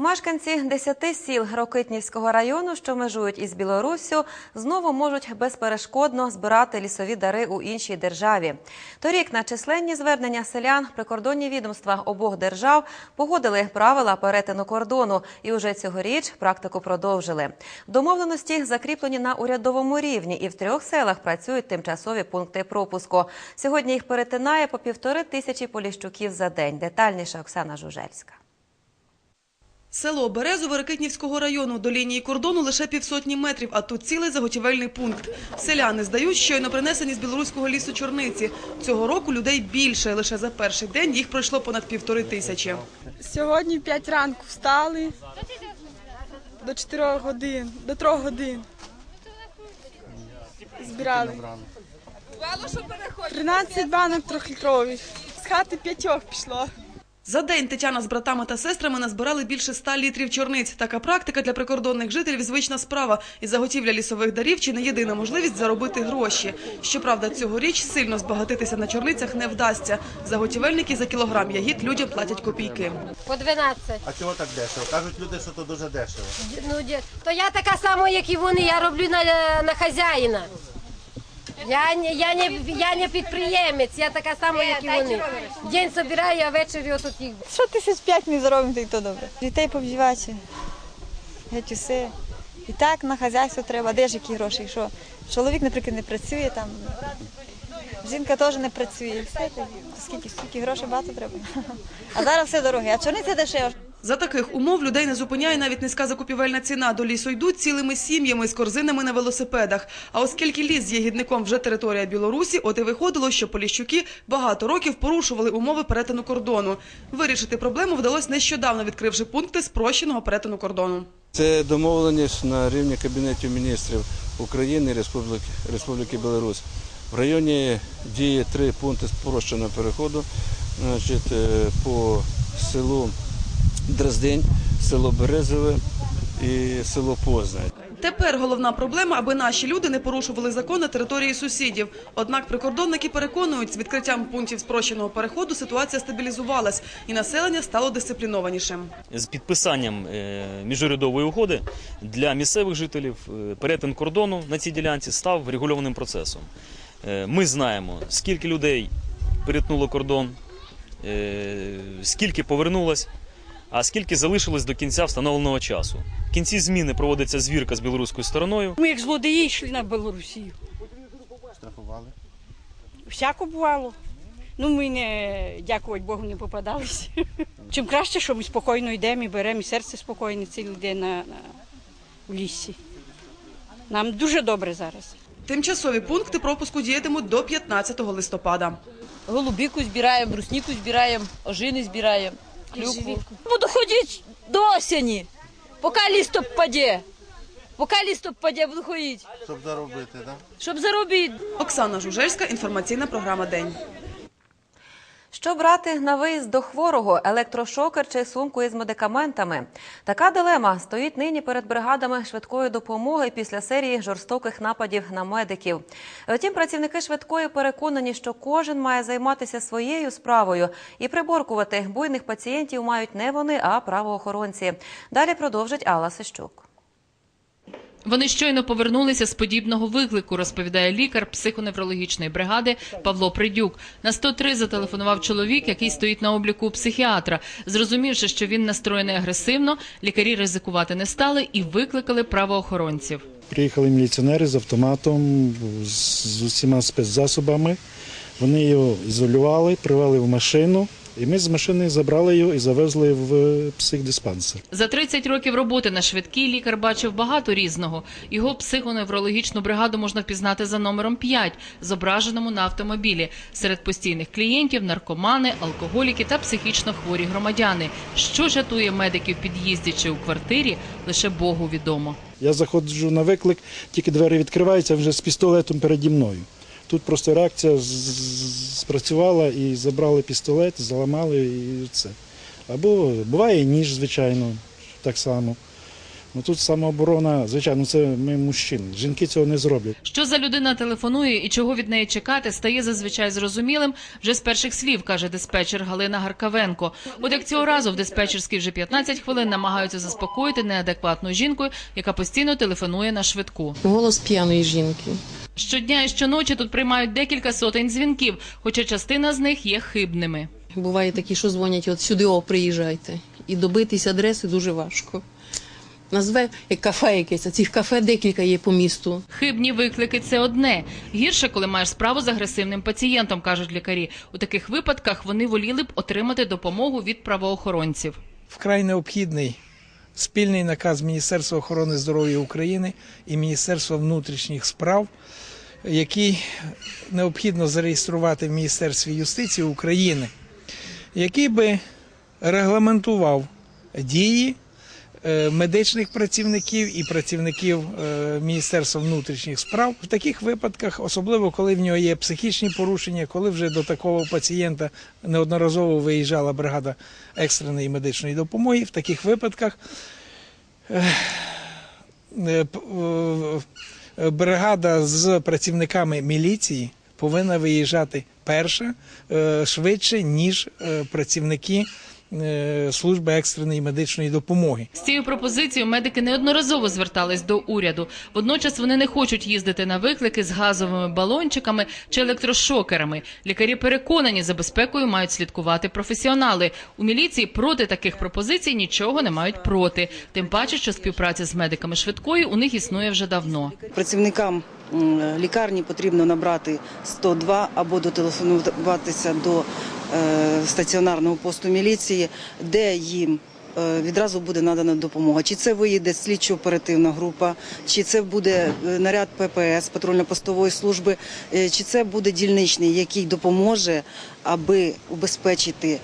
Мешканці десяти сіл Рокитнівського району, що межують із Білоруссю, знову можуть безперешкодно збирати лісові дари у іншій державі. Торік на численні звернення селян прикордонні відомства обох держав погодили правила перетину кордону і уже цьогоріч практику продовжили. Домовленості закріплені на урядовому рівні, і в трьох селах працюють тимчасові пункти пропуску. Сьогодні їх перетинає по півтори тисячі поліщуків за день. Детальніше Оксана Жужельська. Село Березове Ракитнівського району до лінії кордону лише півсотні метрів, а тут цілий заготівельний пункт. Селяни здають, щойно принесені з білоруського лісу чорниці. Цього року людей більше. Лише за перший день їх пройшло понад півтори тисячі. Сьогодні в 5 ранку встали до 4 годин, до 3 годин. Збирали. 13 банок трьохлітрових. З хати п'ятьох пішло. За день Тетяна з братами та сестрами назбирали більше ста літрів чорниць. Така практика для прикордонних жителів звична справа. І заготівля лісових дарів чи не єдина можливість заробити гроші. Щоправда, цьогоріч сильно збагатитися на чорницях не вдасться. Заготівельники за кілограм ягід людям платять копійки. По 12. А чого так дешево? Кажуть люди, що то дуже дешево. Ну, то я така сама, як і вони, я роблю на, на хазяїна. Я не, я, не, я не підприємець, я така сама, як і вони. День збираю, а ввечері отут їх. Що тисяч п'ять ми заробимо, то й то добре. Дітей повдівати, геть усе. І так на хазяйство треба, де ж які гроші, що чоловік, наприклад, не працює там. Жінка теж не працює. Все, скільки, скільки грошей багато треба. А зараз все дороге, а чорниця дешево. За таких умов людей не зупиняє навіть низька закупівельна ціна. До лісу йдуть цілими сім'ями з корзинами на велосипедах. А оскільки ліс з ягідником вже територія Білорусі, от і виходило, що поліщуки багато років порушували умови перетину кордону. Вирішити проблему вдалося нещодавно, відкривши пункти спрощеного перетину кордону. Це домовленість на рівні Кабінетів міністрів України Республіки, Республіки Білорусь. В районі діє три пункти спрощеного переходу значить, е, по селу Дроздень, село Березове і село Познань. Тепер головна проблема, аби наші люди не порушували закон на території сусідів. Однак прикордонники переконують, з відкриттям пунктів спрощеного переходу ситуація стабілізувалась і населення стало дисциплінованішим. з підписанням е, міжурядової угоди для місцевих жителів е, перетин кордону на цій ділянці став регульованим процесом. Е, Ми знаємо, скільки людей перетнуло кордон, скільки повернулось, а скільки залишилось до кінця встановленого часу. В кінці зміни проводиться звірка з білоруською стороною. Ми як злодії йшли на Білорусію. Штрафували. Всяко бувало. Ну, ми не, дякувати Богу, не попадалися. Чим краще, що ми спокійно йдемо і беремо, і серце спокійне цілий день на, на, в лісі. Нам дуже добре зараз. Тимчасові пункти пропуску діятимуть до 15 листопада. Голубіку збираємо, брусніку збираємо, ожини збираємо, клюкву. Буду ходити до осені, поки лісто паде. Поки лісто паде, буду ходити, Щоб заробити, так? щоб заробити. Оксана Жужельська, інформаційна програма День. Що брати на виїзд до хворого, електрошокер чи сумку із медикаментами? Така дилема стоїть нині перед бригадами швидкої допомоги після серії жорстоких нападів на медиків. Втім, працівники швидкої переконані, що кожен має займатися своєю справою і приборкувати буйних пацієнтів мають не вони, а правоохоронці. Далі продовжить Алла Сищук. Вони щойно повернулися з подібного виклику, розповідає лікар психоневрологічної бригади Павло Придюк. На 103 зателефонував чоловік, який стоїть на обліку психіатра. Зрозумівши, що він настроєний агресивно, лікарі ризикувати не стали і викликали правоохоронців. Приїхали міліціонери з автоматом, з усіма спецзасобами. Вони його ізолювали, привели в машину, і ми з машини забрали його і завезли в психдиспансер. За 30 років роботи на швидкій лікар бачив багато різного. Його психоневрологічну бригаду можна впізнати за номером 5, зображеному на автомобілі. Серед постійних клієнтів наркомани, алкоголіки та психічно хворі громадяни. Що жатує медиків в під'їзді чи у квартирі, лише Богу відомо. Я заходжу на виклик, тільки двері відкриваються вже з пістолетом переді мною. Тут просто реакція спрацювала і забрали пістолет, заламали і це. Або буває і ніж, звичайно, так само. Ну тут самооборона, звичайно, це ми мужчини. Жінки цього не зроблять. Що за людина телефонує і чого від неї чекати, стає зазвичай зрозумілим вже з перших слів, каже диспетчер Галина Гаркавенко. От як цього разу в диспетчерській вже 15 хвилин намагаються заспокоїти неадекватну жінку, яка постійно телефонує на швидку. Голос п'яної жінки. Щодня і щоночі тут приймають декілька сотень дзвінків, хоча частина з них є хибними. Буває такі, що дзвонять, от сюди о, приїжджайте. І добитись адреси дуже важко. Назве як кафе якесь, а цих кафе декілька є по місту. Хибні виклики це одне. Гірше, коли маєш справу з агресивним пацієнтом, кажуть лікарі. У таких випадках вони воліли б отримати допомогу від правоохоронців. вкрай необхідний спільний наказ Міністерства охорони здоров'я України і Міністерства внутрішніх справ, який необхідно зареєструвати в Міністерстві юстиції України, який би регламентував дії е, медичних працівників і працівників е, Міністерства внутрішніх справ в таких випадках, особливо коли в нього є психічні порушення, коли вже до такого пацієнта неодноразово виїжджала бригада екстреної медичної допомоги. В таких випадках е, бригада з працівниками міліції повинна виїжджати перша е, швидше, ніж е, працівники е, служби екстреної медичної допомоги. З цією пропозицією медики неодноразово звертались до уряду. Водночас вони не хочуть їздити на виклики з газовими балончиками чи електрошокерами. Лікарі переконані, за безпекою мають слідкувати професіонали. У міліції проти таких пропозицій нічого не мають проти. Тим паче, що співпраця з медиками швидкої у них існує вже давно. Працівникам лікарні потрібно набрати 102 або дотелефонуватися до е, стаціонарного посту міліції, де їм е, відразу буде надана допомога. Чи це виїде слідчо-оперативна група, чи це буде е, наряд ППС, патрульно-постової служби, чи це буде дільничний, який допоможе, аби убезпечити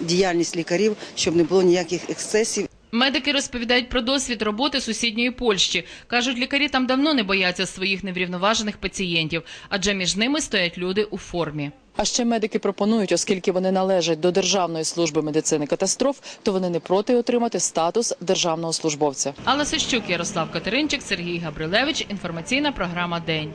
діяльність лікарів, щоб не було ніяких ексцесів. Медики розповідають про досвід роботи сусідньої Польщі. Кажуть, лікарі там давно не бояться своїх неврівноважених пацієнтів, адже між ними стоять люди у формі. А ще медики пропонують, оскільки вони належать до Державної служби медицини катастроф, то вони не проти отримати статус державного службовця. Алла Сищук, Ярослав Катеринчик, Сергій Габрилевич. Інформаційна програма День.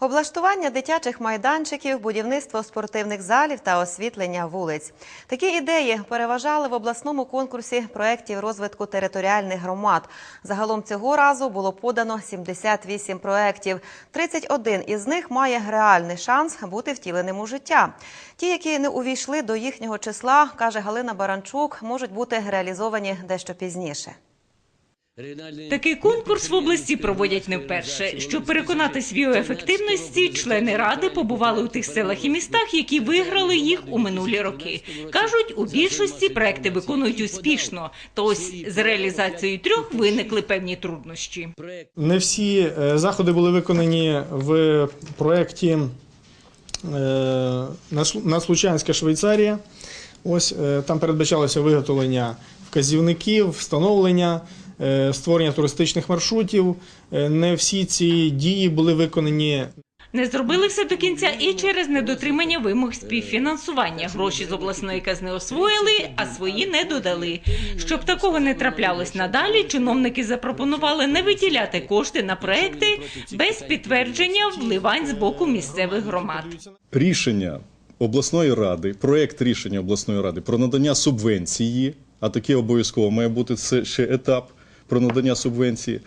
Облаштування дитячих майданчиків, будівництво спортивних залів та освітлення вулиць. Такі ідеї переважали в обласному конкурсі проєктів розвитку територіальних громад. Загалом цього разу було подано 78 проєктів. 31 із них має реальний шанс бути втіленим у життя. Ті, які не увійшли до їхнього числа, каже Галина Баранчук, можуть бути реалізовані дещо пізніше. Такий конкурс в області проводять не вперше. Щоб переконатись в його ефективності, члени ради побували у тих селах і містах, які виграли їх у минулі роки. кажуть, у більшості проекти виконують успішно. То ось з реалізацією трьох виникли певні труднощі. Не всі е, заходи були виконані в проєкті е, «Наслу- Наслучанська Швейцарія. Ось е, там передбачалося виготовлення вказівників, встановлення, створення туристичних маршрутів. Е, Не всі ці дії були виконані Не зробили все до кінця і через недотримання вимог співфінансування. Гроші з обласної казни освоїли, а свої не додали. Щоб такого не траплялось надалі, чиновники запропонували не виділяти кошти на проекти без підтвердження вливань з боку місцевих громад. рішення обласної ради, проект рішення обласної ради про надання субвенції, а таке обов'язково має бути це ще етап про надання субвенції,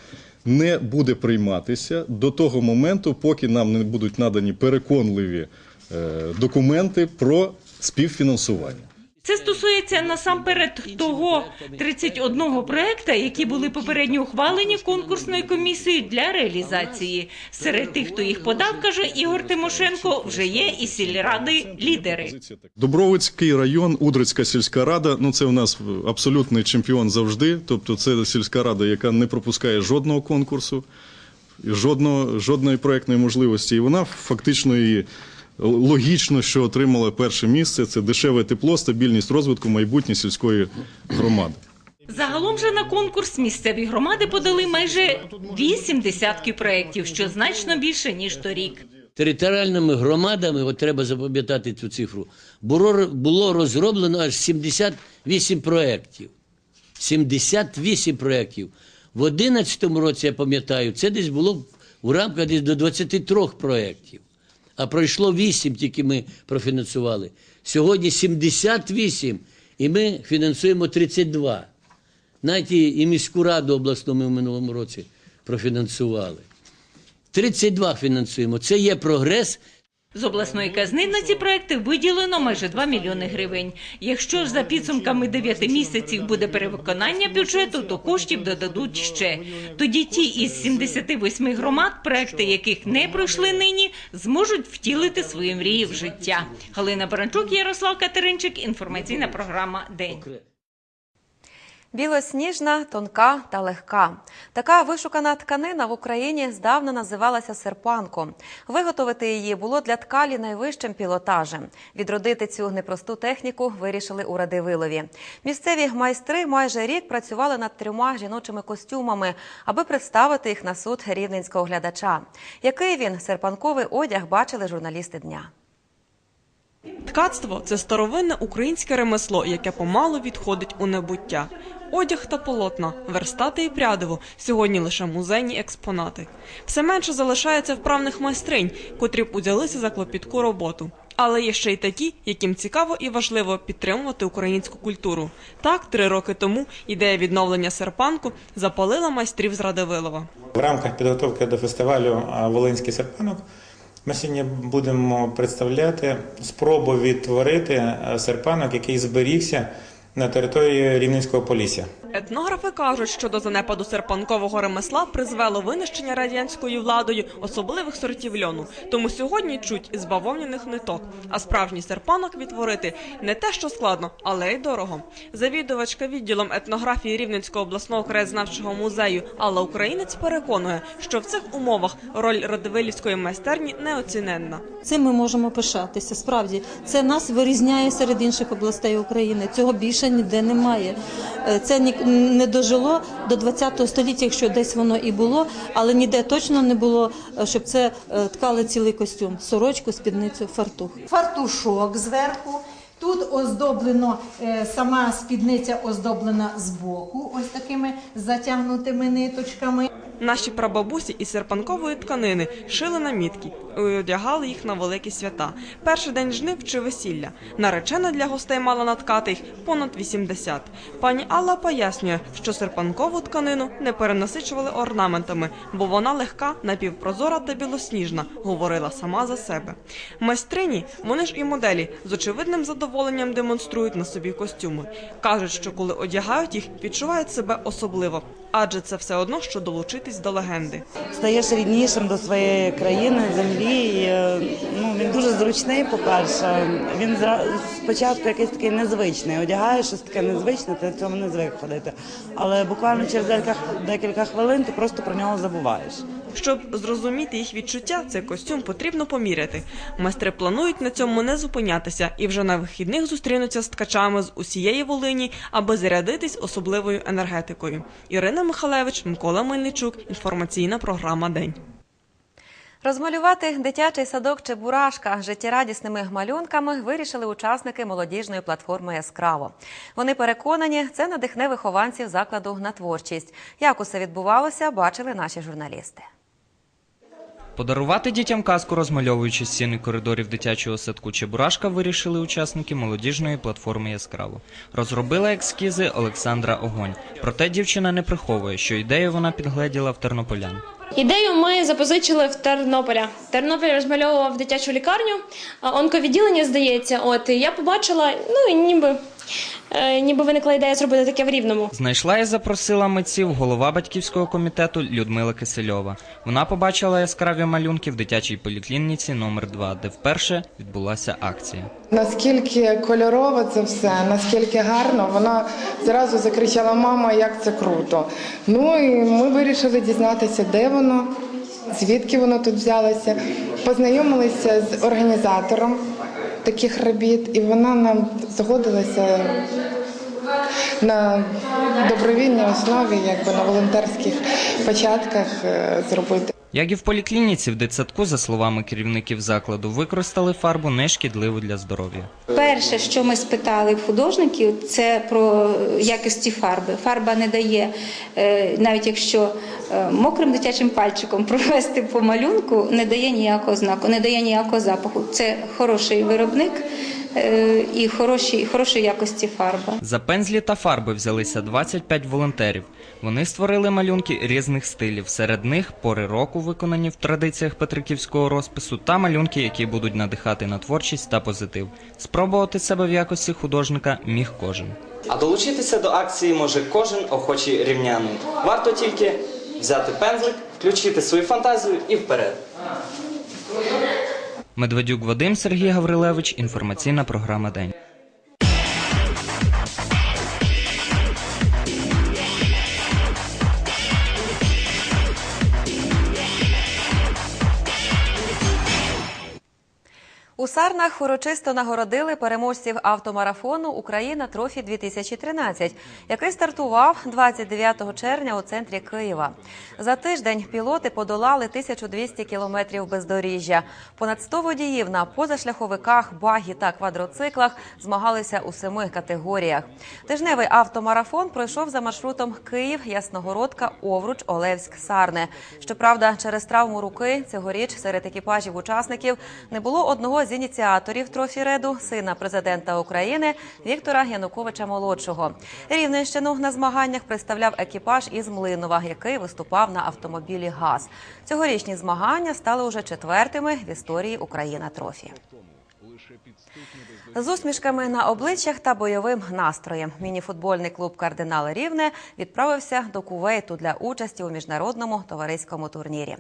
не буде прийматися до того моменту, поки нам не будуть надані переконливі е, документи про співфінансування. Це стосується насамперед того 31 проекта, які були попередньо ухвалені конкурсною комісією для реалізації. Серед тих, хто їх подав, каже Ігор Тимошенко, вже є і сільради лідери. Добровицький район, Удрицька сільська рада. Ну це у нас абсолютний чемпіон завжди. Тобто, це сільська рада, яка не пропускає жодного конкурсу, жодного, жодної проектної можливості. І вона фактично і логічно, що отримала перше місце. Це дешеве тепло, стабільність розвитку майбутньої сільської громади. Загалом же на конкурс місцеві громади подали майже вісім десятків проєктів, що значно більше ніж торік. Територіальними громадами, от треба запам'ятати цю цифру, було, було розроблено аж 78 проєктів. 78 проєктів. В 2011 році, я пам'ятаю, це десь було в рамках десь до 23 проєктів. А пройшло 8, тільки ми профінансували. Сьогодні 78, і ми фінансуємо 32. Навіть і міську раду обласну ми в минулому році профінансували. 32 фінансуємо. Це є прогрес. З обласної казни на ці проекти виділено майже 2 мільйони гривень. Якщо ж за підсумками 9 місяців буде перевиконання бюджету, то коштів додадуть ще. Тоді ті із 78 громад, проекти яких не пройшли нині, зможуть втілити свої мрії в життя. Галина Баранчук, Ярослав Катеринчик. Інформаційна програма День. Білосніжна, тонка та легка. Така вишукана тканина в Україні здавна називалася серпанко. Виготовити її було для ткалі найвищим пілотажем. Відродити цю непросту техніку вирішили у Радивилові. Місцеві майстри майже рік працювали над трьома жіночими костюмами, аби представити їх на суд рівненського глядача. Який він серпанковий одяг бачили журналісти дня. Ткацтво це старовинне українське ремесло, яке помалу відходить у небуття. Одяг та полотна, верстати і прядиво сьогодні лише музейні експонати. Все менше залишається вправних майстринь, котрі б узялися за клопітку роботу. Але є ще й такі, яким цікаво і важливо підтримувати українську культуру. Так, три роки тому ідея відновлення серпанку запалила майстрів з Радивилова. В рамках підготовки до фестивалю Волинський серпанок ми сьогодні будемо представляти спробу відтворити е, серпанок, який зберігся на території Рівненського полісся. Етнографи кажуть, що до занепаду серпанкового ремесла призвело винищення радянською владою особливих сортів льону. Тому сьогодні чуть із бавовняних ниток. А справжній серпанок відтворити не те, що складно, але й дорого. Завідувачка відділом етнографії Рівненського обласного краєзнавчого музею Алла Українець переконує, що в цих умовах роль радивилівської майстерні неоціненна. Цим ми можемо пишатися. Справді це нас вирізняє серед інших областей України. Цього більше ніде немає. Е, Це не дожило до ХХ століття, якщо десь воно і було, але ніде точно не було, е, щоб це е, ткали цілий костюм: сорочку, спідницю, фартух. фартушок зверху. Тут оздоблено сама спідниця оздоблена збоку, ось такими затягнутими ниточками. Наші прабабусі із серпанкової тканини шили намітки і одягали їх на великі свята. Перший день жнив чи весілля. Наречена для гостей мала наткати їх понад 80. Пані Алла пояснює, що серпанкову тканину не перенасичували орнаментами, бо вона легка, напівпрозора та білосніжна, говорила сама за себе. Майстрині, вони ж і моделі, з очевидним задоволенням демонструють на собі костюми. Кажуть, що коли одягають їх, відчувають себе особливо, адже це все одно, що долучитись до легенди. стаєш ріднішим до своєї країни, землі. І, е, ну, він дуже зручний, по-перше. Він зра- спочатку якийсь такий незвичний. Одягаєш щось таке незвичне, ти в цьому не звик ходити. Але буквально через декілька хвилин ти просто про нього забуваєш. Щоб зрозуміти їх відчуття, цей костюм потрібно поміряти. Майстри планують на цьому не зупинятися і вже на вихідних зустрінуться з ткачами з усієї Волині, аби зарядитись особливою енергетикою. Ірина Михалевич, Микола Мельничук. Інформаційна програма День. Розмалювати дитячий садок Чебурашка життєрадісними малюнками вирішили учасники молодіжної платформи Яскраво. Вони переконані, це надихне вихованців закладу на творчість. Як усе відбувалося, бачили наші журналісти. Подарувати дітям казку, розмальовуючи стіни коридорів дитячого садку Чебурашка, вирішили учасники молодіжної платформи Яскраво. Розробила ескізи Олександра Огонь. Проте дівчина не приховує, що ідею вона підгледіла в тернополян. Ідею ми запозичили в Тернополя. Тернопіль розмальовував дитячу лікарню, онковідділення, здається. От я побачила, ну і ніби, ніби виникла ідея зробити таке в рівному. Знайшла і запросила митців голова батьківського комітету Людмила Кисельова. Вона побачила яскраві малюнки в дитячій поліклініці номер 2 де вперше відбулася акція. Наскільки кольорово це все, наскільки гарно, вона зразу закричала: Мама, як це круто. Ну і ми вирішили дізнатися, де воно, звідки воно тут взялося. Познайомилися з організатором таких робіт, і вона нам згодилася на добровільній основі, якби на волонтерських початках е, зробити. Як і в поліклініці в дитсадку, за словами керівників закладу, використали фарбу нешкідливу для здоров'я. Перше, що ми спитали художників, це про якості фарби. Фарба не дає, е, навіть якщо е, мокрим дитячим пальчиком провести по малюнку, не дає ніякого знаку, не дає ніякого запаху. Це хороший виробник і хороші, хорошої якості фарба. За пензлі та фарби взялися 25 волонтерів. Вони створили малюнки різних стилів. Серед них пори року, виконані в традиціях петриківського розпису, та малюнки, які будуть надихати на творчість та позитив. Спробувати себе в якості художника міг кожен. А долучитися до акції може кожен охочий рівнянин. Варто тільки взяти пензлик, включити свою фантазію і вперед. Медведюк Вадим, Сергій Гаврилевич. Інформаційна програма День. У Сарнах урочисто нагородили переможців автомарафону Україна Трофі 2013, який стартував 29 червня у центрі Києва. За тиждень пілоти подолали 1200 кілометрів бездоріжжя. Понад 100 водіїв на позашляховиках, багі та квадроциклах змагалися у семи категоріях. Тижневий автомарафон пройшов за маршрутом Київ, Ясногородка, Овруч, Олевськ, Сарне. Щоправда, через травму руки цьогоріч серед екіпажів учасників не було одного з ініціаторів трофі-реду, сина президента України Віктора Януковича молодшого. Рівненщину на змаганнях представляв екіпаж із Млинова, який виступав на автомобілі ГАЗ. Цьогорічні змагання стали уже четвертими в історії Україна Трофі. З усмішками на обличчях та бойовим настроєм мініфутбольний клуб Кардинали Рівне відправився до Кувейту для участі у міжнародному товариському турнірі.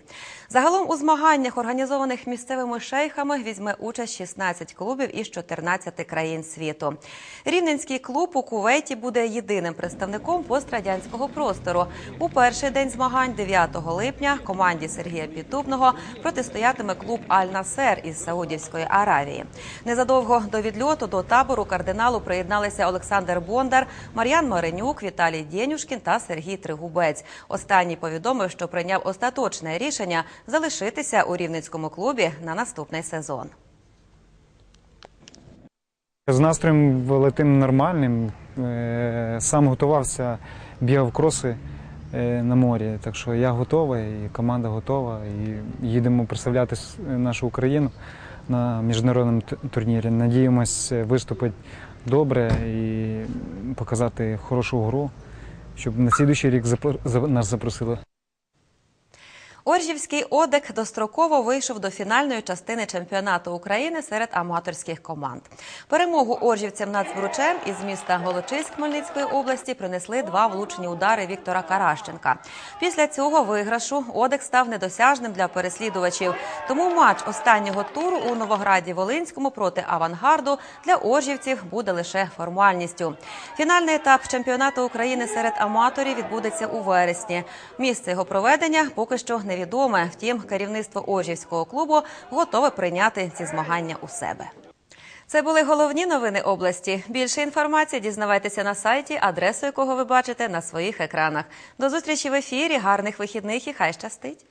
Загалом у змаганнях, організованих місцевими шейхами, візьме участь 16 клубів із 14 країн світу. Рівненський клуб у Кувейті буде єдиним представником пострадянського простору. У перший день змагань, 9 липня, команді Сергія Піддубного протистоятиме клуб Аль-Насер із Саудівської Аравії. Незадовго до відльоту до табору кардиналу приєдналися Олександр Бондар, Мар'ян Маринюк, Віталій Дєнюшкін та Сергій Тригубець. Останній повідомив, що прийняв остаточне рішення залишитися у рівненському клубі на наступний сезон. З настроєм великим нормальним. Е, Сам готувався, бігав кроси е, на морі. Так що я готовий, і команда готова. І їдемо представляти нашу Україну на міжнародному турнірі. Надіємось виступити добре і показати хорошу гру, щоб на слідуючий рік нас запросили. Оржівський Одек достроково вийшов до фінальної частини чемпіонату України серед аматорських команд. Перемогу оржівцям над Збручем із міста Голочиськ Хмельницької області принесли два влучні удари Віктора Каращенка. Після цього виграшу Одек став недосяжним для переслідувачів. Тому матч останнього туру у Новограді Волинському проти авангарду для оржівців буде лише формальністю. Фінальний етап чемпіонату України серед аматорів відбудеться у вересні. Місце його проведення поки що невідоме. Втім, керівництво Ожівського клубу готове прийняти ці змагання у себе. Це були головні новини області. Більше інформації дізнавайтеся на сайті, адресу якого ви бачите на своїх екранах. До зустрічі в ефірі. Гарних вихідних і хай щастить.